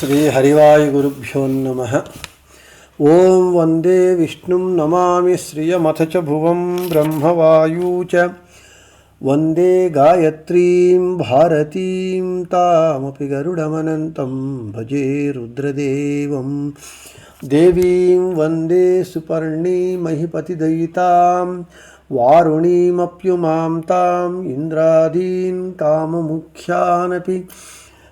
श्रीहरिवायुगुरुभ्यो नमः। ॐ वंदे विष्णुं नमामि श्रियमथ च भुवं ब्रह्मवायू च। वंदे गायत्रीं, भारतीं, तामपि गरुडमनन्तं, भजे रुद्रदेवं। देवीं वंदे सुपर्णीमहिपतिदयितां वारुणीमप्युमां ताम् इन्द्रादीन् काममुख्यानपि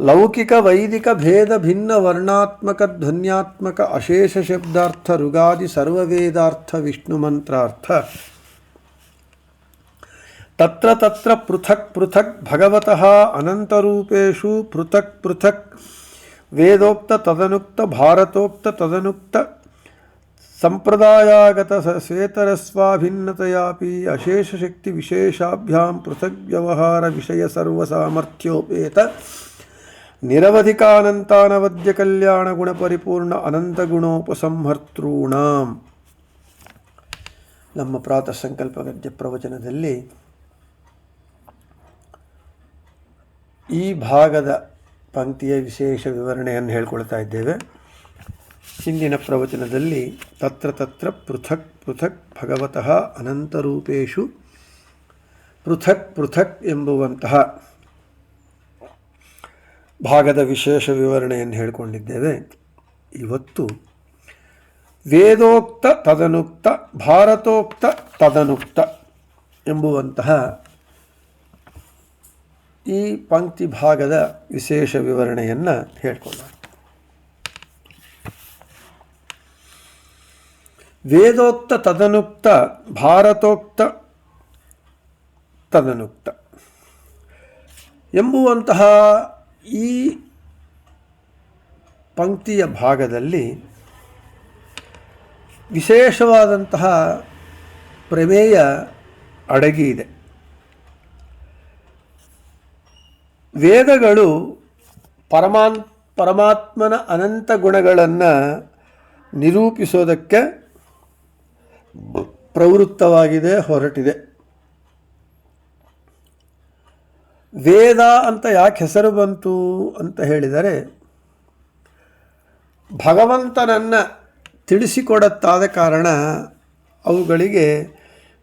ಲೌಕಿಕ ವೈದಿಕ ಭೇದ ಭಿನ್ನ ವರ್ಣಾತ್ಮಕ ಧ್ವನ್ಯಾತ್ಮಕ ಅಶೇಷ ಶಬ್ದಾರ್ಥ ಋಗಾದಿ ಸರ್ವವೇದಾರ್ಥ ವಿಷ್ಣು ಮಂತ್ರಾರ್ಥ ತತ್ರ ತತ್ರ ಪೃಥಕ್ ಪೃಥಕ್ ಭಗವತಃ ಅನಂತರೂಪೇಷು ಪೃಥಕ್ ಪೃಥಕ್ ವೇದೋಕ್ತ ತದನುಕ್ತ ಭಾರತೋಕ್ತ ತದನುಕ್ತ ಸಂಪ್ರದಾಯಾಗತ ಶ್ವೇತರಸ್ವಾಭಿನ್ನತೆಯಾಪಿ ಅಶೇಷಶಕ್ತಿ ವಿಶೇಷಾಭ್ಯಾಂ ನಿರವಧಿಕಾನಂತಾನವದ್ಯ ಕಲ್ಯಾಣ ಗುಣಪರಿಪೂರ್ಣ ಅನಂತ ಗುಣೋಪಸಂಹರ್ತॄಣಾಂ. ನಮ್ಮ ಪ್ರಾತಃ ಸಂಕಲ್ಪ ಗದ್ಯ ಪ್ರವಚನದಲ್ಲಿ ಈ ಭಾಗದ ಪಂಕ್ತಿಯ ವಿಶೇಷ ವಿವರಣೆಯನ್ನು ಹೇಳ್ಕೊಳ್ತಾ ಇದ್ದೇವೆ. ಹಿಂದಿನ ಪ್ರವಚನದಲ್ಲಿ ತತ್ರ ತತ್ರ ಪೃಥಕ್ ಪೃಥಕ್ ಭಗವತಃ ಅನಂತರೂಪೇಶು ಪೃಥಕ್ ಪೃಥಕ್ ಎಂಬುವಂತಹ ಭಾಗದ ವಿಶೇಷ ವಿವರಣೆಯನ್ನು ಹೇಳಿಕೊಂಡಿದ್ದೇವೆ. ಇವತ್ತು ವೇದೋಕ್ತ ತದನುಕ್ತ, ಭಾರತೋಕ್ತ ತದನುಕ್ತ ಎಂಬುವಂತಹ ಈ ಪಂಕ್ತಿ ಭಾಗದ ವಿಶೇಷ ವಿವರಣೆಯನ್ನು ಹೇಳ್ಕೊಳ್ಳೋಣ ವೇದೋಕ್ತ ತದನುಕ್ತ, ಭಾರತೋಕ್ತ ತದನುಕ್ತ ಎಂಬುವಂತಹ ಈ ಪಂಕ್ತಿಯ ಭಾಗದಲ್ಲಿ ವಿಶೇಷವಾದಂತಹ ಪ್ರಮೇಯ ಅಡಗಿ ಇದೆ. ವೇದಗಳು ಪರಮಾನ್, ಪರಮಾತ್ಮನ ಅನಂತ ಗುಣಗಳನ್ನು ನಿರೂಪಿಸೋದಕ್ಕೆ ಪ್ರವೃತ್ತವಾಗಿದೆ, ಹೊರಟಿದೆ. ವೇದ ಅಂತ ಯಾಕೆ ಹೆಸರು ಬಂತು ಅಂತ ಹೇಳಿದರೆ, ಭಗವಂತನನ್ನು ತಿಳಿಸಿಕೊಡತ್ತಾದ ಕಾರಣ ಅವುಗಳಿಗೆ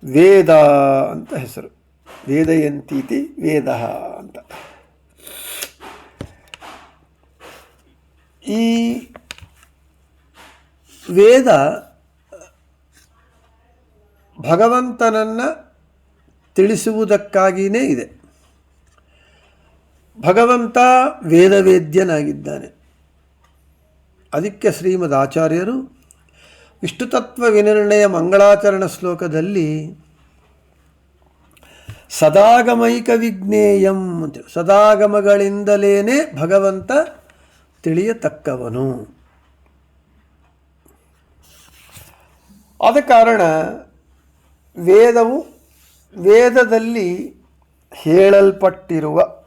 ವೇದ ಅಂತ ಹೆಸರು. ವೇದಯಂತೀತಿ ವೇದ ಅಂತ. ಈ ವೇದ ಭಗವಂತನನ್ನು ತಿಳಿಸುವುದಕ್ಕಾಗಿಯೇ ಇದೆ. ಭಗವಂತ ವೇದವೇದ್ಯನಾಗಿದ್ದಾನೆ. ಅದಕ್ಕೆ ಶ್ರೀಮದ್ ಆಚಾರ್ಯರು ವಿಷ್ಣುತತ್ವ ವಿನಿರ್ಣಯ ಮಂಗಳಾಚರಣ ಶ್ಲೋಕದಲ್ಲಿ ಸದಾಗಮೈಕ ವಿಜ್ಞೇಯಂ ಅಂತ ಸದಾಗಮಗಳಿಂದಲೇ ಭಗವಂತ ತಿಳಿಯತಕ್ಕವನು. ಆದ ಕಾರಣ ವೇದವು ವೇದದಲ್ಲಿ ಹೇಳಲ್ಪಟ್ಟಿರುವ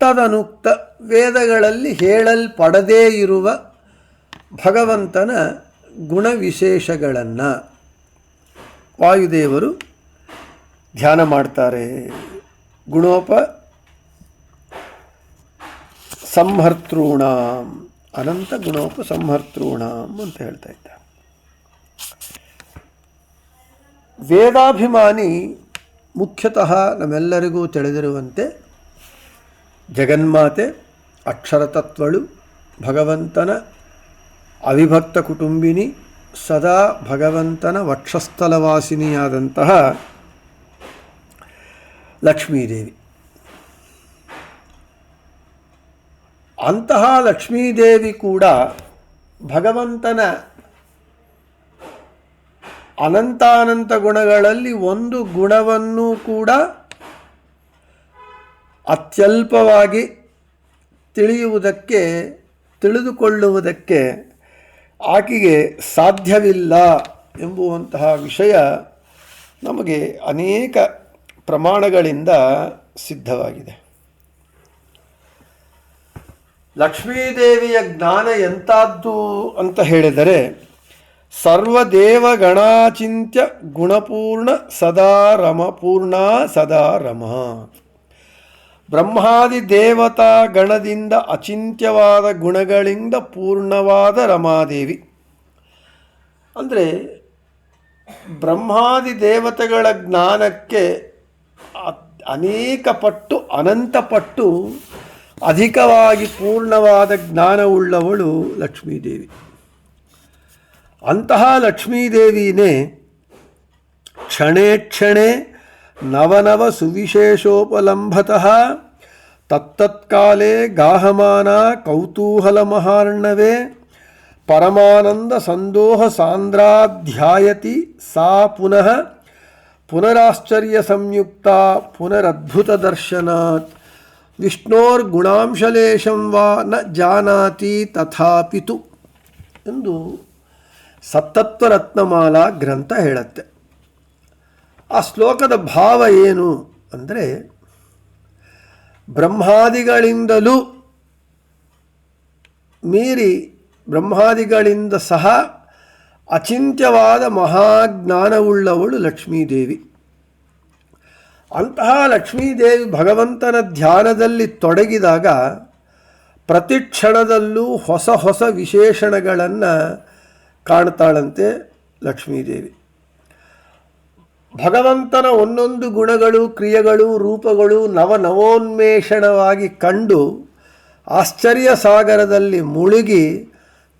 ತದನುಕ್ತ ವೇದಗಳಲ್ಲಿ ಹೇಳಲ್ಪಡದೇ ಇರುವ ಭಗವಂತನ ಗುಣವಿಶೇಷಗಳನ್ನು ವಾಯುದೇವರು ಧ್ಯಾನ ಮಾಡ್ತಾರೆ. ಗುಣೋಪ ಸಂಹರ್ತೃಣಾಂ, ಅನಂತ ಗುಣೋಪ ಸಂಹರ್ತೃಣಾಂ ಅಂತ ಹೇಳ್ತಾ ಇದ್ದಾರೆ. ವೇದಾಭಿಮಾನಿ ಮುಖ್ಯತಃ ನಮ್ಮೆಲ್ಲರಿಗೂ ತಿಳಿದಿರುವಂತೆ ಜಗನ್ಮಾತೆ, ಅಕ್ಷರತತ್ವಳು, ಭಗವಂತನ ಅವಿಭಕ್ತ ಕುಟುಂಬಿನಿ, ಸದಾ ಭಗವಂತನ ವಕ್ಷಸ್ಥಲವಾಸಿನಿಯಾದಂತಹ ಲಕ್ಷ್ಮೀದೇವಿ. ಅಂತಹ ಲಕ್ಷ್ಮೀದೇವಿ ಕೂಡ ಭಗವಂತನ ಅನಂತಾನಂತ ಗುಣಗಳಲ್ಲಿ ಒಂದು ಗುಣವನ್ನು ಕೂಡ ಅತ್ಯಲ್ಪವಾಗಿ ತಿಳಿಯುವುದಕ್ಕೆ, ತಿಳಿದುಕೊಳ್ಳುವುದಕ್ಕೆ ಆಕೆಗೆ ಸಾಧ್ಯವಿಲ್ಲ ಎಂಬುವಂತಹ ವಿಷಯ ನಮಗೆ ಅನೇಕ ಪ್ರಮಾಣಗಳಿಂದ ಸಿದ್ಧವಾಗಿದೆ. ಲಕ್ಷ್ಮೀದೇವಿಯ ಜ್ಞಾನ ಎಂಥದ್ದು ಅಂತ ಹೇಳಿದರೆ ಸರ್ವದೇವಗಣಾಚಿಂತ್ಯ ಗುಣಪೂರ್ಣ ಸದಾ ರಮ ಪೂರ್ಣ ಸದಾ ರಮ ಬ್ರಹ್ಮಾದಿ ದೇವತಾ ಗಣದಿಂದ ಅಚಿಂತ್ಯವಾದ ಗುಣಗಳಿಂದ ಪೂರ್ಣವಾದ ರಮಾದೇವಿ. ಅಂದರೆ ಬ್ರಹ್ಮಾದಿ ದೇವತೆಗಳ ಜ್ಞಾನಕ್ಕೆ ಅನೇಕ ಪಟ್ಟು, ಅನಂತ ಪಟ್ಟು ಅಧಿಕವಾಗಿ ಪೂರ್ಣವಾದ ಜ್ಞಾನವುಳ್ಳವಳು ಲಕ್ಷ್ಮೀದೇವಿ. ಅಂತಹ ಲಕ್ಷ್ಮೀದೇವಿನೇ ಕ್ಷಣೇ ಕ್ಷಣೆ ನವನವ ಸುವಿಶೇಷೋಪಲಂಭತಃ ತತ್ತತ್ಕಾಲೇ ಗಾಹಮಾನ ಕೌತೂಹಲ ಮಹಾರ್ಣವೇ ಪರಮಾನಂದ ಸಂದೋಹ ಸಾಂದ್ರಾಧ್ಯಾಯತಿ ಸಾ ಪುನಃ ಪುನರಾಶ್ಚರ್ಯ ಸಂಯುಕ್ತ ಪುನರದ್ಭುತ ದರ್ಶನಾತ್ ವಿಷ್ಣೋರ್ಗುಣಾಂಶಲೇಶಂ ವಾ ನ ಜಾನಾತಿ ತಥಾಪಿತು ಎಂದು ಸತ್ತತ್ವರತ್ನಮಾಲಾ ಗ್ರಂಥ ಹೇಳುತ್ತೆ. ಆ ಶ್ಲೋಕದ ಭಾವ ಏನು ಅಂದರೆ, ಬ್ರಹ್ಮಾದಿಗಳಿಂದಲೂ ಮೀರಿ ಬ್ರಹ್ಮಾದಿಗಳಿಂದ ಸಹ ಅಚಿಂತ್ಯವಾದ ಮಹಾಜ್ಞಾನವುಳ್ಳವಳು ಲಕ್ಷ್ಮೀದೇವಿ. ಅಂತಹ ಲಕ್ಷ್ಮೀದೇವಿ ಭಗವಂತನ ಧ್ಯಾನದಲ್ಲಿ ತೊಡಗಿದಾಗ ಪ್ರತಿ ಕ್ಷಣದಲ್ಲೂ ಹೊಸ ಹೊಸ ವಿಶೇಷಣಗಳನ್ನು ಕಾಣ್ತಾಳಂತೆ ಲಕ್ಷ್ಮೀದೇವಿ. ಭಗವಂತನ ಒಂದೊಂದು ಗುಣಗಳು, ಕ್ರಿಯೆಗಳು, ರೂಪಗಳು ನವನವೋನ್ಮೇಷಣವಾಗಿ ಕಂಡು ಆಶ್ಚರ್ಯ ಸಾಗರದಲ್ಲಿ ಮುಳುಗಿ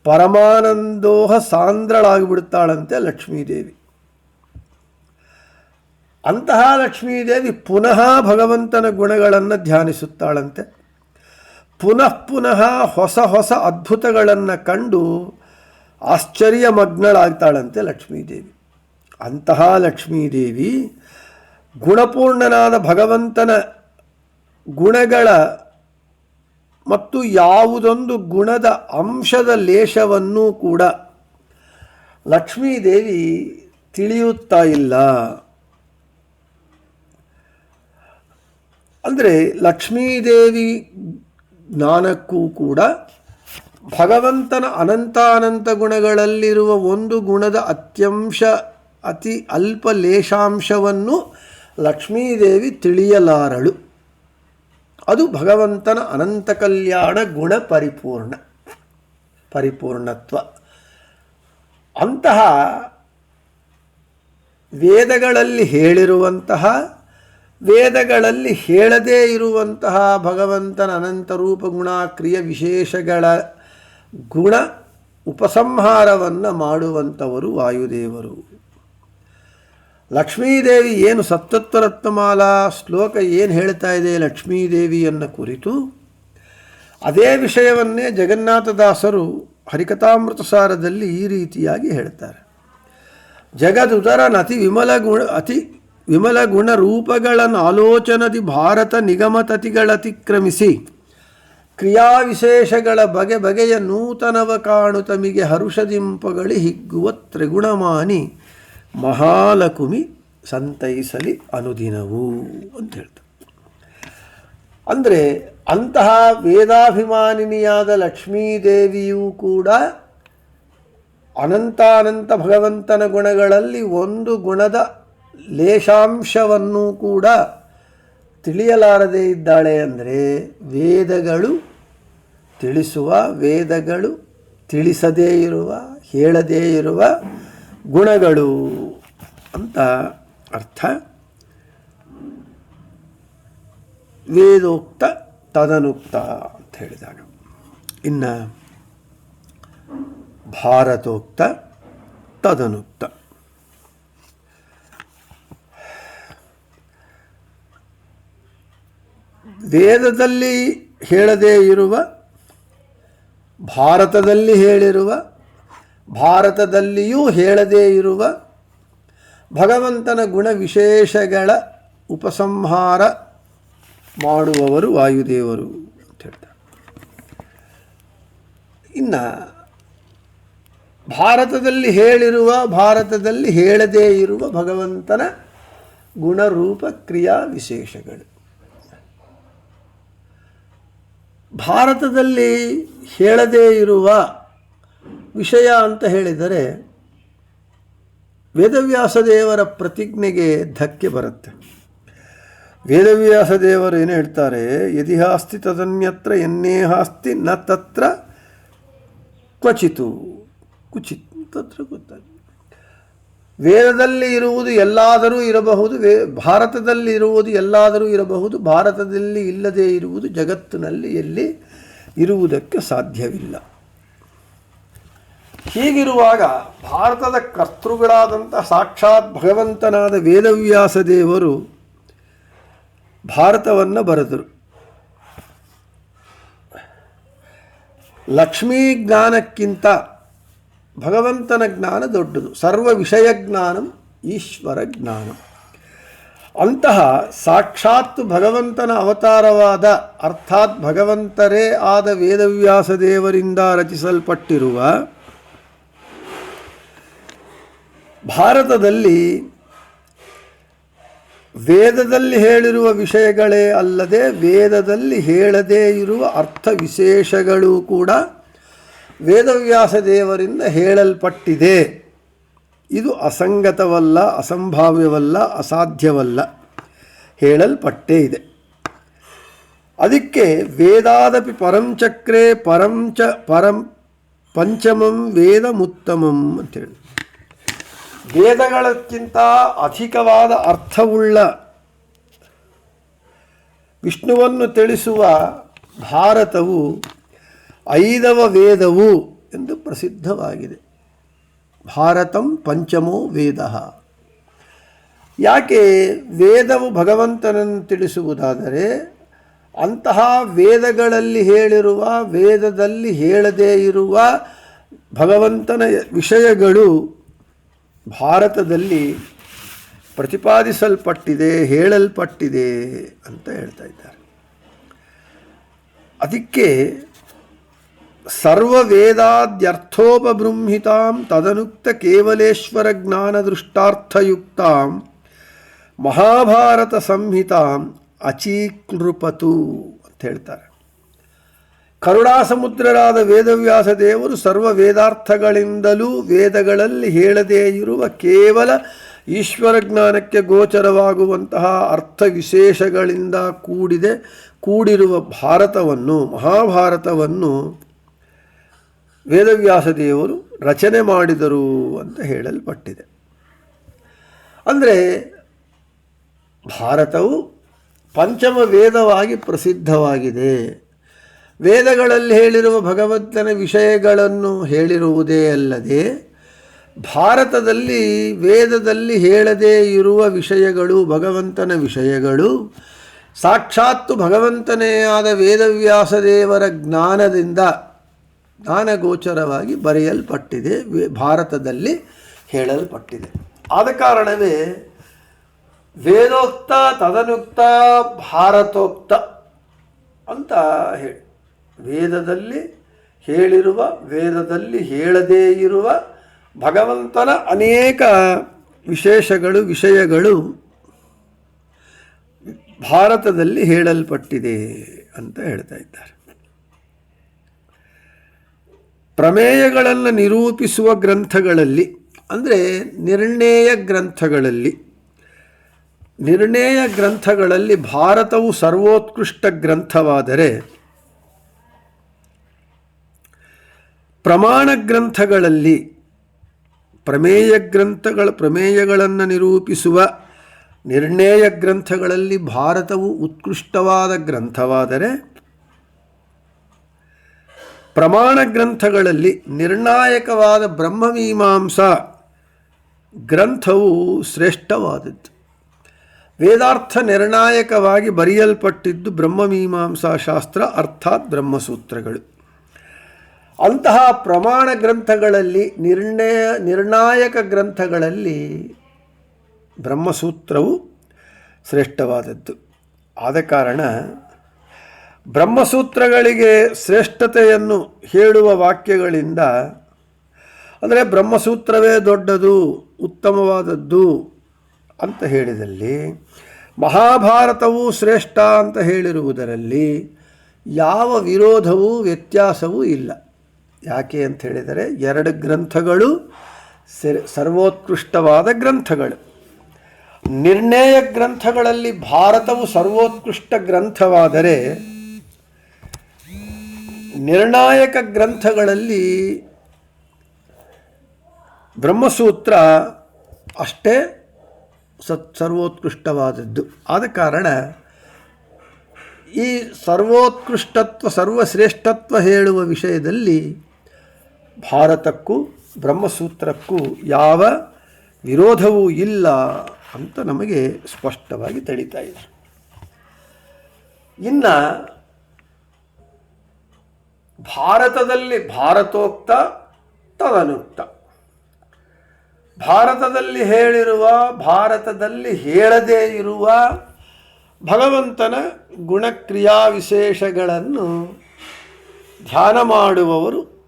ಪರಮಾನಂದೋಹ ಸಾಂದ್ರಳಾಗಿಬಿಡ್ತಾಳಂತೆ ಲಕ್ಷ್ಮೀದೇವಿ. ಅಂತಹ ಲಕ್ಷ್ಮೀದೇವಿ ಪುನಃ ಭಗವಂತನ ಗುಣಗಳನ್ನು ಧ್ಯಾನಿಸುತ್ತಾಳಂತೆ. ಪುನಃ ಪುನಃ ಹೊಸ ಹೊಸ ಅದ್ಭುತಗಳನ್ನು ಕಂಡು ಆಶ್ಚರ್ಯಮಗ್ನಳಾಗ್ತಾಳಂತೆ ಲಕ್ಷ್ಮೀದೇವಿ. ಅಂತಹ ಲಕ್ಷ್ಮೀದೇವಿ ಗುಣಪೂರ್ಣನಾದ ಭಗವಂತನ ಗುಣಗಳ ಮತ್ತು ಯಾವುದೊಂದು ಗುಣದ ಅಂಶದ ಲೇಷವನ್ನೂ ಕೂಡ ಲಕ್ಷ್ಮೀದೇವಿ ತಿಳಿಯುತ್ತಾ ಇಲ್ಲ. ಅಂದರೆ ಲಕ್ಷ್ಮೀದೇವಿ ಜ್ಞಾನಕ್ಕೂ ಕೂಡ ಭಗವಂತನ ಅನಂತಾನಂತ ಗುಣಗಳಲ್ಲಿರುವ ಒಂದು ಗುಣದ ಅತ್ಯಂಶ ಅತಿ ಅಲ್ಪ ಲೇಷಾಂಶವನ್ನು ಲಕ್ಷ್ಮೀದೇವಿ ತಿಳಿಯಲಾರಳು. ಅದು ಭಗವಂತನ ಅನಂತ ಕಲ್ಯಾಣ ಗುಣ ಪರಿಪೂರ್ಣ, ಪರಿಪೂರ್ಣತ್ವ. ಅಂತಹ ವೇದಗಳಲ್ಲಿ ಹೇಳಿರುವಂತಹ, ವೇದಗಳಲ್ಲಿ ಹೇಳದೇ ಇರುವಂತಹ ಭಗವಂತನ ಅನಂತ ರೂಪ ಕ್ರಿಯ ವಿಶೇಷಗಳ ಗುಣ ಉಪಸಂಹಾರವನ್ನು ಮಾಡುವಂಥವರು ವಾಯುದೇವರು. ಲಕ್ಷ್ಮೀದೇವಿ ಏನು ಸಪ್ತತ್ವರತ್ನಮಾಲಾ ಶ್ಲೋಕ ಏನು ಹೇಳ್ತಾ ಇದೆ ಲಕ್ಷ್ಮೀದೇವಿಯನ್ನು ಕುರಿತು? ಅದೇ ವಿಷಯವನ್ನೇ ಜಗನ್ನಾಥದಾಸರು ಹರಿಕಥಾಮೃತ ಸಾರದಲ್ಲಿ ಈ ರೀತಿಯಾಗಿ ಹೇಳ್ತಾರೆ. ಜಗದುದರ ಅತಿ ವಿಮಲ ಗುಣ ಅತಿ ವಿಮಲ ಗುಣ ರೂಪಗಳನ್ನು ಆಲೋಚನದಿ ಭಾರತ ನಿಗಮತತಿಗಳತಿಕ್ರಮಿಸಿ ಕ್ರಿಯಾವಿಶೇಷಗಳ ಬಗೆ ಬಗೆಯ ನೂತನವ ಕಾಣು ತಮಿಗೆ ಹರುಷದಿಂಪಗಳಿ ಹಿಗ್ಗುವ ತ್ರಿಗುಣಮಾನಿ ಮಹಾಲಕುಮಿ ಸಂತೈಸಲಿ ಅನುದಿನವು ಅಂತ ಹೇಳ್ತಾರೆ. ಅಂದರೆ ಅಂತಹ ವೇದಾಭಿಮಾನಿನಿಯಾದ ಲಕ್ಷ್ಮೀದೇವಿಯೂ ಕೂಡ ಅನಂತಾನಂತ ಭಗವಂತನ ಗುಣಗಳಲ್ಲಿ ಒಂದು ಗುಣದ ಲೇಷಾಂಶವನ್ನು ಕೂಡ ತಿಳಿಯಲಾರದೇ ಇದ್ದಾಳೆ ಅಂದರೆ ವೇದಗಳು ತಿಳಿಸುವ ವೇದಗಳು, ತಿಳಿಸದೇ ಇರುವ, ಹೇಳದೇ ಇರುವ ಗುಣಗಳು ಅಂತ ಅರ್ಥ. ವೇದೋಕ್ತ ತದನುಕ್ತ ಅಂತ ಹೇಳಿದಾಗ ಇನ್ನು ಭಾರತೋಕ್ತ ತದನುಕ್ತ. ವೇದದಲ್ಲಿ ಹೇಳದೇ ಇರುವ ಭಾರತದಲ್ಲಿ ಹೇಳಿರುವ, ಭಾರತದಲ್ಲಿಯೂ ಹೇಳದೇ ಇರುವ ಭಗವಂತನ ಗುಣ ವಿಶೇಷಗಳ ಉಪಸಂಹಾರ ಮಾಡುವವರು ವಾಯುದೇವರು ಅಂತ ಹೇಳ್ತಾರೆ. ಇನ್ನು ಭಾರತದಲ್ಲಿ ಹೇಳಿರುವ, ಭಾರತದಲ್ಲಿ ಹೇಳದೇ ಇರುವ ಭಗವಂತನ ಗುಣರೂಪ ಕ್ರಿಯಾ ವಿಶೇಷಗಳು ಭಾರತದಲ್ಲಿ ಹೇಳದೇ ಇರುವ ವಿಷಯ ಅಂತ ಹೇಳಿದರೆ ವೇದವ್ಯಾಸ ದೇವರ ಪ್ರತಿಜ್ಞೆಗೆ ಧಕ್ಕೆ ಬರುತ್ತೆ. ವೇದವ್ಯಾಸ ದೇವರು ಏನು ಹೇಳ್ತಾರೆ? ಯದಿಹಾಸ್ತಿ ತದನ್ಯತ್ರ ಎನ್ನೇಹಾಸ್ತಿ ನ ತತ್ರ ಕ್ವಚಿತು. ಕುಚಿತ್ ತತ್ರ ಗೊತ್ತಾಗ ವೇದದಲ್ಲಿ ಇರುವುದು ಎಲ್ಲಾದರೂ ಇರಬಹುದು, ವೇ ಭಾರತದಲ್ಲಿ ಇರುವುದು ಎಲ್ಲಾದರೂ ಇರಬಹುದು, ಭಾರತದಲ್ಲಿ ಇಲ್ಲದೇ ಇರುವುದು ಜಗತ್ತಿನಲ್ಲಿ ಎಲ್ಲಿ ಇರುವುದಕ್ಕೆ ಸಾಧ್ಯವಿಲ್ಲ. ಹೀಗಿರುವಾಗ ಭಾರತದ ಕರ್ತೃಗಳಾದಂಥ ಸಾಕ್ಷಾತ್ ಭಗವಂತನಾದ ವೇದವ್ಯಾಸ ದೇವರು ಭಾರತವನ್ನು ಬರೆದರು. ಲಕ್ಷ್ಮೀ ಜ್ಞಾನಕ್ಕಿಂತ ಭಗವಂತನ ಜ್ಞಾನ ದೊಡ್ಡದು. ಸರ್ವ ವಿಷಯ ಜ್ಞಾನಂ, ಈಶ್ವರ ಜ್ಞಾನ. ಅಂತಹ ಸಾಕ್ಷಾತ್ ಭಗವಂತನ ಅವತಾರವಾದ, ಅರ್ಥಾತ್ ಭಗವಂತರೇ ಆದ ವೇದವ್ಯಾಸ ದೇವರಿಂದ ರಚಿಸಲ್ಪಟ್ಟಿರುವ ಭಾರತದಲ್ಲಿ ವೇದದಲ್ಲಿ ಹೇಳಿರುವ ವಿಷಯಗಳೇ ಅಲ್ಲದೆ ವೇದದಲ್ಲಿ ಹೇಳದೇ ಇರುವ ಅರ್ಥ ವಿಶೇಷಗಳು ಕೂಡ ವೇದವ್ಯಾಸ ದೇವರಿಂದ ಹೇಳಲ್ಪಟ್ಟಿದೆ. ಇದು ಅಸಂಗತವಲ್ಲ, ಅಸಂಭಾವ್ಯವಲ್ಲ, ಅಸಾಧ್ಯವಲ್ಲ. ಹೇಳಲ್ಪಟ್ಟೇ ಇದೆ. ಅದಕ್ಕೆ ವೇದಾದಪಿ ಪರಂಚಕ್ರೆ ಪರಂಚ ಪರಂ ಪಂಚಮಂ ವೇದಮುತ್ತಮಂ ಅಂತೇಳಿ. ವೇದಗಳಕ್ಕಿಂತ ಅಧಿಕವಾದ ಅರ್ಥವುಳ್ಳ ವಿಷ್ಣುವನ್ನು ತಿಳಿಸುವ ಭಾರತವು ಐದವ ವೇದವು ಎಂದು ಪ್ರಸಿದ್ಧವಾಗಿದೆ. ಭಾರತಂ ಪಂಚಮೋ ವೇದ. ಯಾಕೆ ವೇದವು ಭಗವಂತನನ್ನು ತಿಳಿಸುವುದಾದರೆ, ಅಂತಹ ವೇದಗಳಲ್ಲಿ ಹೇಳಿರುವ, ವೇದದಲ್ಲಿ ಹೇಳದೇ ಇರುವ ಭಗವಂತನ ವಿಷಯಗಳು ಭಾರತದಲ್ಲಿ ಪ್ರತಿಪಾದಿಸಲ್ಪಟ್ಟಿದೆ, ಹೇಳಲ್ಪಟ್ಟಿದೆ ಅಂತ ಹೇಳ್ತಾ ಇದ್ದಾರೆ. ಅದಕ್ಕೆ ಸರ್ವ ವೇದಾದ್ಯರ್ಥೋಪಬೃಂಹಿತಾಂ ತದನುಕ್ತ ಕೇವಲೇಶ್ವರ ಜ್ಞಾನದೃಷ್ಟಾರ್ಥಯುಕ್ತಾಂ ಮಹಾಭಾರತ ಸಂಹಿತಾಂ ಅಚೀಕೃಪತು ಅಂತ ಹೇಳ್ತಾರೆ. ಕರುಣಾಸಮುದ್ರರಾದ ವೇದವ್ಯಾಸ ದೇವರು ಸರ್ವ ವೇದಾರ್ಥಗಳಿಂದಲೂ ವೇದಗಳಲ್ಲಿ ಹೇಳದೇ ಇರುವ ಕೇವಲ ಈಶ್ವರ ಜ್ಞಾನಕ್ಕೆ ಗೋಚರವಾಗುವಂತಹ ಅರ್ಥ ವಿಶೇಷಗಳಿಂದ ಕೂಡಿದೆ, ಕೂಡಿರುವ ಭಾರತವನ್ನು, ಮಹಾಭಾರತವನ್ನು ವೇದವ್ಯಾಸ ದೇವರು ರಚನೆ ಮಾಡಿದರು ಅಂತ ಹೇಳಲ್ಪಟ್ಟಿದೆ. ಅಂದರೆ ಭಾರತವು ಪಂಚಮ ವೇದವಾಗಿ ಪ್ರಸಿದ್ಧವಾಗಿದೆ. ವೇದಗಳಲ್ಲಿ ಹೇಳಿರುವ ಭಗವಂತನ ವಿಷಯಗಳನ್ನು ಹೇಳಿರುವುದೇ ಅಲ್ಲದೆ, ಭಾರತದಲ್ಲಿ ವೇದದಲ್ಲಿ ಹೇಳದೇ ಇರುವ ವಿಷಯಗಳು ಭಗವಂತನ ವಿಷಯಗಳು, ಸಾಕ್ಷಾತ್ತು ಭಗವಂತನೇ ಆದ ವೇದವ್ಯಾಸ ದೇವರ ಜ್ಞಾನದಿಂದ ಜ್ಞಾನಗೋಚರವಾಗಿ ಬರೆಯಲ್ಪಟ್ಟಿದೆ ಭಾರತದಲ್ಲಿ ಹೇಳಲ್ಪಟ್ಟಿದೆ. ಆದ ಕಾರಣವೇ ವೇದೋಕ್ತ, ತದನುಕ್ತ, ಭಾರತೋಕ್ತ ಅಂತ ಹೇಳಿ ವೇದದಲ್ಲಿ ಹೇಳಿರುವ, ವೇದದಲ್ಲಿ ಹೇಳದೇ ಇರುವ ಭಗವಂತನ ಅನೇಕ ವಿಶೇಷಗಳು, ವಿಷಯಗಳು ಭಾರತದಲ್ಲಿ ಹೇಳಲ್ಪಟ್ಟಿದೆ ಅಂತ ಹೇಳ್ತಾ ಇದ್ದಾರೆ. ಪ್ರಮೇಯಗಳನ್ನು ನಿರೂಪಿಸುವ ಗ್ರಂಥಗಳಲ್ಲಿ, ಅಂದರೆ ನಿರ್ಣಯ ಗ್ರಂಥಗಳಲ್ಲಿ ನಿರ್ಣಯ ಗ್ರಂಥಗಳಲ್ಲಿ ಭಾರತವು ಸರ್ವೋತ್ಕೃಷ್ಟ ಗ್ರಂಥವಾದರೆ, ಪ್ರಮಾಣ ಗ್ರಂಥಗಳಲ್ಲಿ ಪ್ರಮೇಯ ಗ್ರಂಥಗಳ, ಪ್ರಮೇಯಗಳನ್ನು ನಿರೂಪಿಸುವ ನಿರ್ಣಯ ಗ್ರಂಥಗಳಲ್ಲಿ ಭಾರತವು ಉತ್ಕೃಷ್ಟವಾದ ಗ್ರಂಥವಾದರೆ ಪ್ರಮಾಣ ಗ್ರಂಥಗಳಲ್ಲಿ ನಿರ್ಣಾಯಕವಾದ ಬ್ರಹ್ಮಮೀಮಾಂಸಾ ಗ್ರಂಥವು ಶ್ರೇಷ್ಠವಾದದ್ದು. ವೇದಾರ್ಥ ನಿರ್ಣಾಯಕವಾಗಿ ಬರೆಯಲ್ಪಟ್ಟಿದ್ದು ಬ್ರಹ್ಮಮೀಮಾಂಸಾ ಶಾಸ್ತ್ರ ಅರ್ಥಾತ್ ಬ್ರಹ್ಮಸೂತ್ರಗಳು. ಅಂತಹ ಪ್ರಮಾಣ ಗ್ರಂಥಗಳಲ್ಲಿ ನಿರ್ಣಯ, ನಿರ್ಣಾಯಕ ಗ್ರಂಥಗಳಲ್ಲಿ ಬ್ರಹ್ಮಸೂತ್ರವು ಶ್ರೇಷ್ಠವಾದದ್ದು. ಆದ ಕಾರಣ ಬ್ರಹ್ಮಸೂತ್ರಗಳಿಗೆ ಶ್ರೇಷ್ಠತೆಯನ್ನು ಹೇಳುವ ವಾಕ್ಯಗಳಿಂದ, ಅಂದರೆ ಬ್ರಹ್ಮಸೂತ್ರವೇ ದೊಡ್ಡದು, ಉತ್ತಮವಾದದ್ದು ಅಂತ ಹೇಳಿದಲ್ಲಿ, ಮಹಾಭಾರತವು ಶ್ರೇಷ್ಠ ಅಂತ ಹೇಳಿರುವುದರಲ್ಲಿ ಯಾವ ವಿರೋಧವೂ ವ್ಯತ್ಯಾಸವೂ ಇಲ್ಲ. ಯಾಕೆ ಅಂತ ಹೇಳಿದರೆ, ಎರಡು ಗ್ರಂಥಗಳು ಸರ್ವೋತ್ಕೃಷ್ಟವಾದ ಗ್ರಂಥಗಳು. ನಿರ್ಣಯ ಗ್ರಂಥಗಳಲ್ಲಿ ಭಾರತವು ಸರ್ವೋತ್ಕೃಷ್ಟ ಗ್ರಂಥವಾದರೆ ನಿರ್ಣಾಯಕ ಗ್ರಂಥಗಳಲ್ಲಿ ಬ್ರಹ್ಮಸೂತ್ರ ಅಷ್ಟೇ ಸತ್ ಸರ್ವೋತ್ಕೃಷ್ಟವಾದದ್ದು. ಆದ ಕಾರಣ ಈ ಸರ್ವೋತ್ಕೃಷ್ಟತ್ವ, ಸರ್ವಶ್ರೇಷ್ಠತ್ವ ಹೇಳುವ ವಿಷಯದಲ್ಲಿ ಭಾರತಕ್ಕೂ, ಬ್ರಹ್ಮಸೂತ್ರಕ್ಕೂ ಯಾವ ವಿರೋಧವೂ ಇಲ್ಲ ಅಂತ ನಮಗೆ ಸ್ಪಷ್ಟವಾಗಿ ತಿಳಿತಾ ಇದೆ. ಇನ್ನು ಭಾರತದಲ್ಲಿ ಭಾರತೋಕ್ತ ತದನುಕ್ತ. ಭಾರತದಲ್ಲಿ ಹೇಳಿರುವ, ಭಾರತದಲ್ಲಿ ಹೇಳದೇ ಇರುವ ಭಗವಂತನ ಗುಣಕ್ರಿಯಾ ವಿಶೇಷಗಳನ್ನು ಧ್ಯಾನ ಮಾಡುವವರು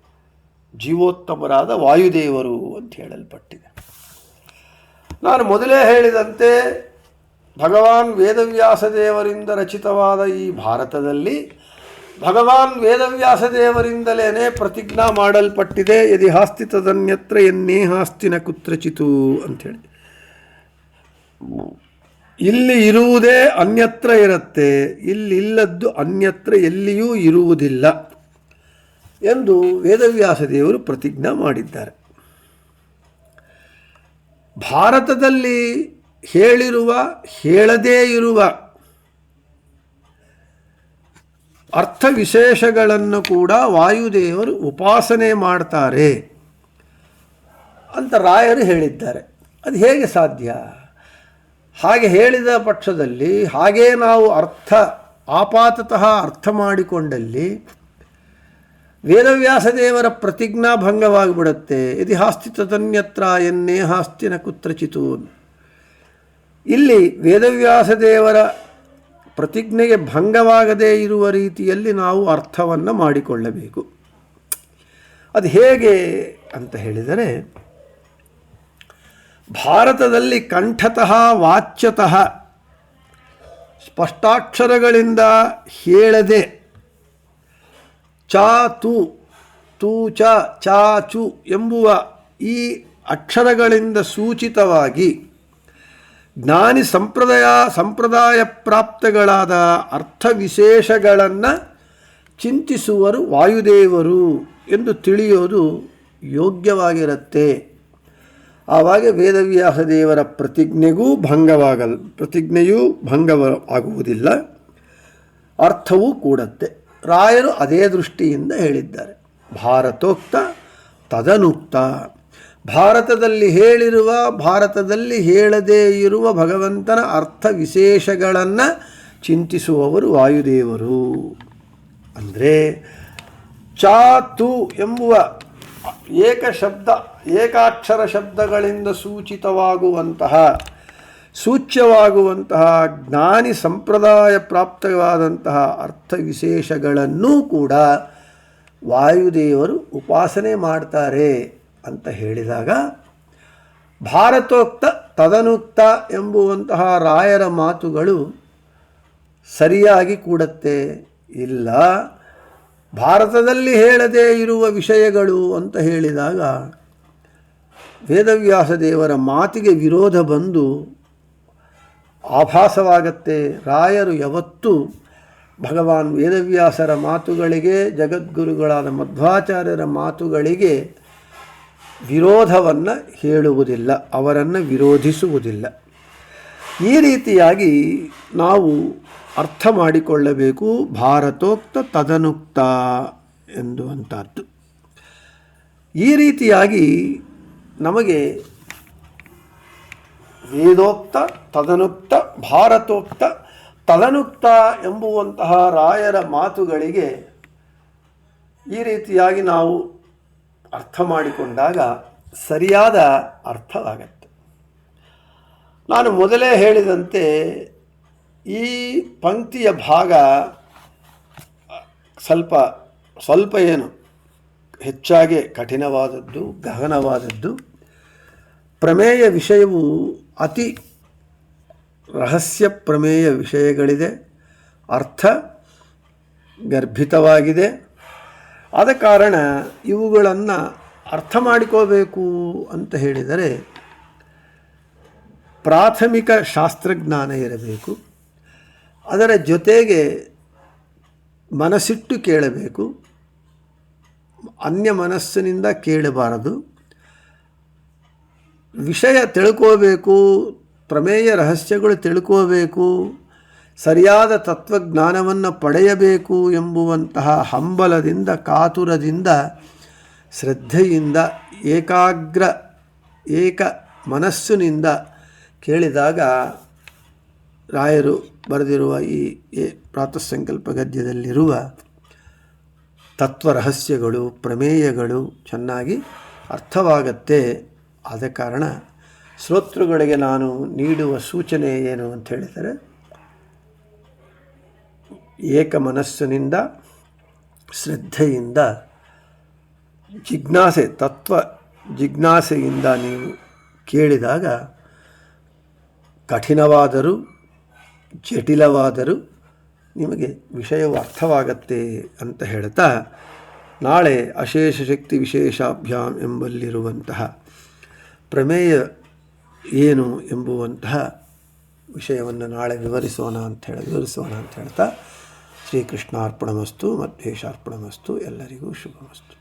ಜೀವೋತ್ತಮರಾದ ವಾಯುದೇವರು ಅಂತ ಹೇಳಲ್ಪಟ್ಟಿದೆ. ನಾನು ಮೊದಲೇ ಹೇಳಿದಂತೆ ಭಗವಾನ್ ವೇದವ್ಯಾಸ ದೇವರಿಂದ ರಚಿತವಾದ ಈ ಭಾರತದಲ್ಲಿ ಭಗವಾನ್ ವೇದವ್ಯಾಸ ದೇವರಿಂದಲೇ ಪ್ರತಿಜ್ಞಾ ಮಾಡಲ್ಪಟ್ಟಿದೆ, ಯದಿ ಹಾಸ್ತಿ ತದನ್ಯತ್ರ ಎನ್ನೇ ಹಾಸ್ತಿನ ಕುತ್ರಚಿತು ಅಂಥೇಳಿ. ಇಲ್ಲಿ ಇರುವುದೇ ಅನ್ಯತ್ರ ಇರುತ್ತೆ, ಇಲ್ಲಿಲ್ಲದ್ದು ಅನ್ಯತ್ರ ಎಲ್ಲಿಯೂ ಇರುವುದಿಲ್ಲ ಎಂದು ವೇದವ್ಯಾಸ ದೇವರು ಪ್ರತಿಜ್ಞಾ ಮಾಡಿದ್ದಾರೆ. ಭಾರತದಲ್ಲಿ ಹೇಳಿರುವ, ಹೇಳದೇ ಇರುವ ಅರ್ಥ ವಿಶೇಷಗಳನ್ನು ಕೂಡ ವಾಯುದೇವರು ಉಪಾಸನೆ ಮಾಡ್ತಾರೆ ಅಂತ ರಾಯರು ಹೇಳಿದ್ದಾರೆ. ಅದು ಹೇಗೆ ಸಾಧ್ಯ? ಹಾಗೆ ಹೇಳಿದ ಪಕ್ಷದಲ್ಲಿ, ಹಾಗೇ ನಾವು ಅರ್ಥ, ಆಪಾತತಃ ಅರ್ಥ ಮಾಡಿಕೊಂಡಲ್ಲಿ ವೇದವ್ಯಾಸ ದೇವರ ಪ್ರತಿಜ್ಞಾ ಭಂಗವಾಗಿಬಿಡುತ್ತೆ. ಇದು ಹಾಸ್ತಿ ತದನ್ಯತ್ರ ಎನ್ನೇ ಹಾಸ್ತಿನ ಕುತ್ರಚಿತು ಇಲ್ಲಿ ವೇದವ್ಯಾಸ ದೇವರ ಪ್ರತಿಜ್ಞೆಗೆ ಭಂಗವಾಗದೇ ಇರುವ ರೀತಿಯಲ್ಲಿ ನಾವು ಅರ್ಥವನ್ನು ಮಾಡಿಕೊಳ್ಳಬೇಕು. ಅದು ಹೇಗೆ ಅಂತ ಹೇಳಿದರೆ, ಭಾರತದಲ್ಲಿ ಕಂಠತಃ ವಾಚ್ಯತಃ ಸ್ಪಷ್ಟಾಕ್ಷರಗಳಿಂದ ಹೇಳದೆ ಚಾ ತು, ತೂ ಚ, ಚಾ ಎಂಬುವ ಈ ಅಕ್ಷರಗಳಿಂದ ಸೂಚಿತವಾಗಿ ಜ್ಞಾನಿ ಸಂಪ್ರದಾಯ ಸಂಪ್ರದಾಯ ಪ್ರಾಪ್ತಗಳಾದ ಅರ್ಥ ವಿಶೇಷಗಳನ್ನು ಚಿಂತಿಸುವರು ವಾಯುದೇವರು ಎಂದು ತಿಳಿಯೋದು ಯೋಗ್ಯವಾಗಿರುತ್ತೆ. ಆವಾಗ ವೇದವ್ಯಾಸ ದೇವರ ಪ್ರತಿಜ್ಞೆಗೂ ಭಂಗವಾಗಲ್, ಪ್ರತಿಜ್ಞೆಯೂ ಭಂಗವ ಆಗುವುದಿಲ್ಲ ಅರ್ಥವೂ ಕೂಡತ್ತೆ. ರಾಯರು ಅದೇ ದೃಷ್ಟಿಯಿಂದ ಹೇಳಿದ್ದಾರೆ. ಭಾರತೋಕ್ತ ತದನುಕ್ತ. ಭಾರತದಲ್ಲಿ ಹೇಳಿರುವ, ಭಾರತದಲ್ಲಿ ಹೇಳದೇ ಇರುವ ಭಗವಂತನ ಅರ್ಥ ವಿಶೇಷಗಳನ್ನು ಚಿಂತಿಸುವವರು ವಾಯುದೇವರು. ಅಂದರೆ ಚಾತು ಎಂಬುವ ಏಕ ಶಬ್ದ, ಏಕಾಕ್ಷರ ಶಬ್ದಗಳಿಂದ ಸೂಚಿತವಾಗುವಂತಹ, ಸೂಚ್ಯವಾಗುವಂತಹ ಜ್ಞಾನಿ ಸಂಪ್ರದಾಯ ಪ್ರಾಪ್ತವಾದಂತಹ ಅರ್ಥ ವಿಶೇಷಗಳನ್ನೂ ಕೂಡ ವಾಯುದೇವರು ಉಪಾಸನೆ ಮಾಡ್ತಾರೆ. ಅಂತ ಹೇಳಿದಾಗ, ಭಾರತೋಕ್ತ ತದನುಕ್ತ ಎಂಬುವಂತಹ ರಾಯರ ಮಾತುಗಳು ಸರಿಯಾಗಿ ಕೂಡತ್ತೆ ಇಲ್ಲ. ಭಾರತದಲ್ಲಿ ಹೇಳದೇ ಇರುವ ವಿಷಯಗಳು ಅಂತ ಹೇಳಿದಾಗ, ವೇದವ್ಯಾಸ ದೇವರ ಮಾತಿಗೆ ವಿರೋಧ ಬಂದು ಆಭಾಸವಾಗತ್ತೆ. ರಾಯರು ಯಾವತ್ತೂ ಭಗವಾನ್ ವೇದವ್ಯಾಸರ ಮಾತುಗಳಿಗೆ, ಜಗದ್ಗುರುಗಳಾದ ಮಧ್ವಾಚಾರ್ಯರ ಮಾತುಗಳಿಗೆ ವಿರೋಧವನ್ನು ಹೇಳುವುದಿಲ್ಲ, ಅವರನ್ನು ವಿರೋಧಿಸುವುದಿಲ್ಲ. ಈ ರೀತಿಯಾಗಿ ನಾವು ಅರ್ಥ ಮಾಡಿಕೊಳ್ಳಬೇಕು, ಭಾರತೋಕ್ತ ತದನುಕ್ತ ಎಂದುವಂಥದ್ದು ಈ ರೀತಿಯಾಗಿ ನಮಗೆ ವೇದೋಕ್ತ ತದನುಕ್ತ, ಭಾರತೋಕ್ತ ತದನುಕ್ತ ಎಂಬುವಂತಹ ರಾಯರ ಮಾತುಗಳಿಗೆ ಈ ರೀತಿಯಾಗಿ ನಾವು ಅರ್ಥ ಮಾಡಿಕೊಂಡಾಗ ಸರಿಯಾದ ಅರ್ಥವಾಗತ್ತೆ. ನಾನು ಮೊದಲೇ ಹೇಳಿದಂತೆ ಈ ಪಂಕ್ತಿಯ ಭಾಗ ಸ್ವಲ್ಪ ಸ್ವಲ್ಪ ಏನು ಹೆಚ್ಚಾಗಿ ಕಠಿಣವಾದದ್ದು, ಗಹನವಾದದ್ದು. ಪ್ರಮೇಯ ವಿಷಯವು ಅತಿ ರಹಸ್ಯ ಪ್ರಮೇಯ ವಿಷಯಗಳಿದೆ. ಅರ್ಥ ಗರ್ಭಿತವಾಗಿದೆ. ಆದ ಕಾರಣ ಇವುಗಳನ್ನು ಅರ್ಥ ಮಾಡಿಕೋಬೇಕು ಅಂತ ಹೇಳಿದರೆ ಪ್ರಾಥಮಿಕ ಶಾಸ್ತ್ರಜ್ಞಾನ ಇರಬೇಕು, ಅದರ ಜೊತೆಗೆ ಮನಸ್ಸಿಟ್ಟು ಕೇಳಬೇಕು, ಅನ್ಯ ಮನಸ್ಸಿನಿಂದ ಕೇಳಬಾರದು, ವಿಷಯ ತಿಳ್ಕೋಬೇಕು, ಪ್ರಮೇಯ ರಹಸ್ಯಗಳು ತಿಳ್ಕೋಬೇಕು ಸರಿಯಾದ ತತ್ವಜ್ಞಾನವನ್ನು ಪಡೆಯಬೇಕು ಎಂಬುವಂತಹ ಹಂಬಲದಿಂದ, ಕಾತುರದಿಂದ, ಶ್ರದ್ಧೆಯಿಂದ, ಏಕಾಗ್ರ, ಏಕ ಮನಸ್ಸಿನಿಂದ ಕೇಳಿದಾಗ ರಾಯರು ಬರೆದಿರುವ ಈ ಪ್ರಾತಸಂಕಲ್ಪ ಗದ್ಯದಲ್ಲಿರುವ ತತ್ವ ರಹಸ್ಯಗಳು ಪ್ರಮೇಯಗಳು ಚೆನ್ನಾಗಿ ಅರ್ಥವಾಗತ್ತೆ. ಆದ ಕಾರಣ ಶ್ರೋತೃಗಳಿಗೆ ನಾನು ನೀಡುವ ಸೂಚನೆ ಏನು ಅಂತ ಹೇಳಿದರೆ ಏಕ ಮನಸ್ಸಿನಿಂದ, ಶ್ರದ್ಧೆಯಿಂದ, ಜಿಜ್ಞಾಸೆ, ತತ್ವ ಜಿಜ್ಞಾಸೆಯಿಂದ ನೀವು ಕೇಳಿದಾಗ ಕಠಿಣವಾದರೂ, ಜಟಿಲವಾದರೂ ನಿಮಗೆ ವಿಷಯವು ಅರ್ಥವಾಗತ್ತೆ ಅಂತ ಹೇಳ್ತಾ, ನಾಳೆ ಅಶೇಷ ಶಕ್ತಿ ವಿಶೇಷಾಭ್ಯಾಮ್ ಎಂಬಲ್ಲಿರುವಂತಹ ಪ್ರಮೇಯ ಏನು ಎಂಬುವಂತಹ ವಿಷಯವನ್ನು ನಾಳೆ ವಿವರಿಸೋಣ ಅಂತ ಹೇಳಿ, ವಿವರಿಸೋಣ ಅಂತ ಹೇಳ್ತಾ ಶ್ರೀಕೃಷ್ಣಾರ್ಪಣಮಸ್ತು ಮಧ್ವೇಶಾರ್ಪಣಮಸ್ತು ಎಲ್ಲರಿಗೂ ಶುಭಮಸ್ತು.